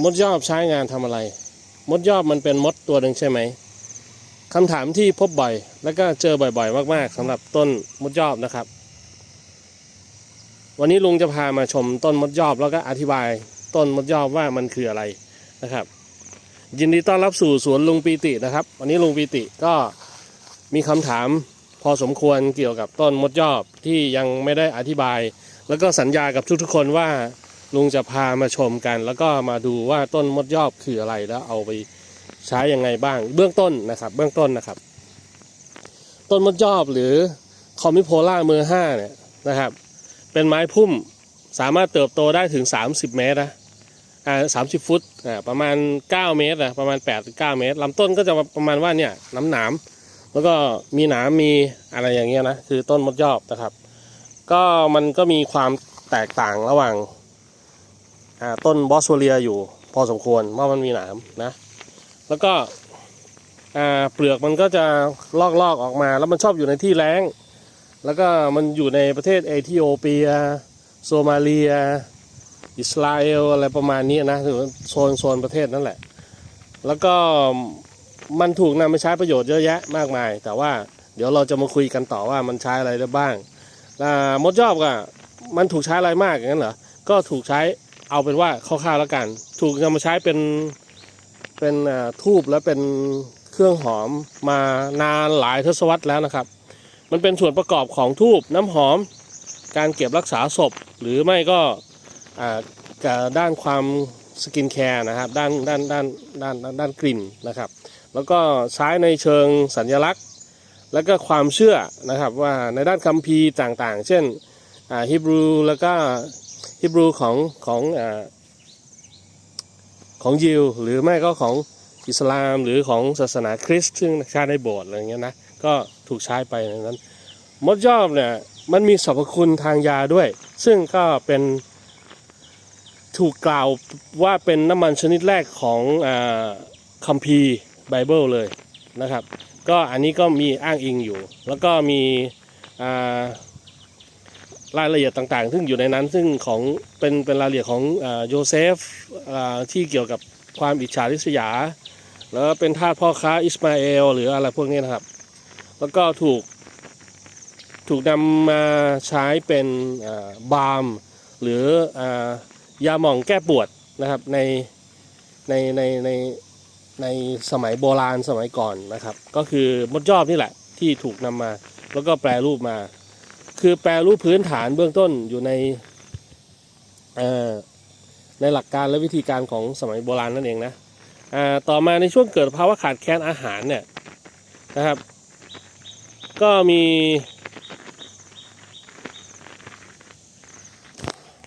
มดยอบใช้งานทำอะไร มดยอบมันเป็นมดตัวหนึ่งใช่ไหมคำถามที่พบบ่อย แล้วก็เจอบ่อยๆ มาก ๆสำหรับต้นมดยอบนะครับ วันนี้ลุงจะพามาชมต้นมดยอบแล้วก็อธิบายต้นมดยอบว่ามันคืออะไรนะครับ ยินดีต้อนรับสู่สวนลุงปีตินะครับ วันนี้ลุงปีติก็มีคำถามพอสมควรเกี่ยวกับต้นมดยอบที่ยังไม่ได้อธิบาย แล้วก็สัญญากับทุกๆคนว่า ลุงจะพามาชมกัน แล้วก็มาดูว่าต้นมดยอบคืออะไรแล้วเอาไปใช้ยังไงบ้าง เบื้องต้นนะครับ เบื้องต้นนะครับ ต้นมดยอบหรือคอมิโพล่าเมอร์ห้าเนี่ยนะครับ เป็นไม้พุ่มสามารถเติบโตได้ถึง 30 เมตรนะอ่าสามสิบฟุตอ่าประมาณ 9 เมตรนะประมาณ8ถึง9เมตรลำต้นก็จะประมาณว่าเนี่ยน้ำหนามแล้วก็มีหนามมีอะไรอย่างเงี้ยนะคือต้นมดยอบนะครับ ก็มันก็มีความแตกต่างระหว่าง ต้นบอสโซเลียอยู่พอสมควรเพราะมันมีหนามนะ แล้วก็เปลือกมันก็จะลอกลอกๆออกมา แล้วมันชอบอยู่ในที่แล้ง แล้วก็มันอยู่ในประเทศเอธิโอเปีย โซมาเลีย อิสราเอลอะไรประมาณนี้นะถือโซนโซนประเทศนั่นแหละ แล้วก็มันถูกนำไปใช้ประโยชน์เยอะแยะมากมาย แต่ว่าเดี๋ยวเราจะมาคุยกันต่อว่ามันใช้อะไรได้บ้างมดยอบก็มันถูกใช้อะไรมากอย่างนั้นเหรอ ก็ถูกใช้ เอาเป็นว่าคร่าวๆแล้วกัน ถูกนำมาใช้เป็นเป็นทูบและเป็นเครื่องหอมมานานหลายทศวรรษแล้วนะครับ มันเป็นส่วนประกอบของทูบน้ำหอม การเก็บรักษาศพ หรือไม่ก็อ่ากับด้านความสกินแคร์นะครับด้านด้านด้านด้านด้านกลิ่นนะครับ แล้วก็ใช้ในเชิงสัญลักษณ์ แล้วก็ความเชื่อนะครับว่าในด้านคัมภีร์ต่างๆ เช่นฮิบรูแล้วก็ ฮิบรูของของอของยิวหรือไม่ก็ของอิสลามหรือของศาสนาคริสต์ซึ่งใช้ในโบสถ์อะไรเงี้ยนะก็ถูกใช้ไปในนั้น มดยอบเนี่ยมันมีสรรพคุณทางยาด้วย ซึ่งก็เป็นถูกกล่าวว่าเป็นน้ำมันชนิดแรกของอาคัมภีร์ไบเบิลเลยนะครับ ก็อันนี้ก็มีอ้างอิงอยู่ แล้วก็มีอ่า รายละเอียดต่างๆ ซึ่งอยู่ในนั้นซึ่งของเป็นเป็นรายละเอียดของโยเซฟที่เกี่ยวกับความอิจฉาริษยา แล้วเป็นทาสพ่อค้าอิสมาเอลหรืออะไรพวกนี้นะครับ แล้วก็ถูกถูกนำมาใช้เป็นบาล์มหรืออยาหม่องแก้ปวดนะครับในในในในในสมัยโบราณสมัยก่อนนะครับ ก็คือมดยอบนี่แหละที่ถูกนำมาแล้วก็แปรรูปมา คือแปรรูปพื้นฐานเบื้องต้นอยู่ในในหลักการและวิธีการของสมัยโบราณนั่นเองนะต่อมาในช่วงเกิดภาวะขาดแคลนอาหารเนี่ยนะครับ ก็มี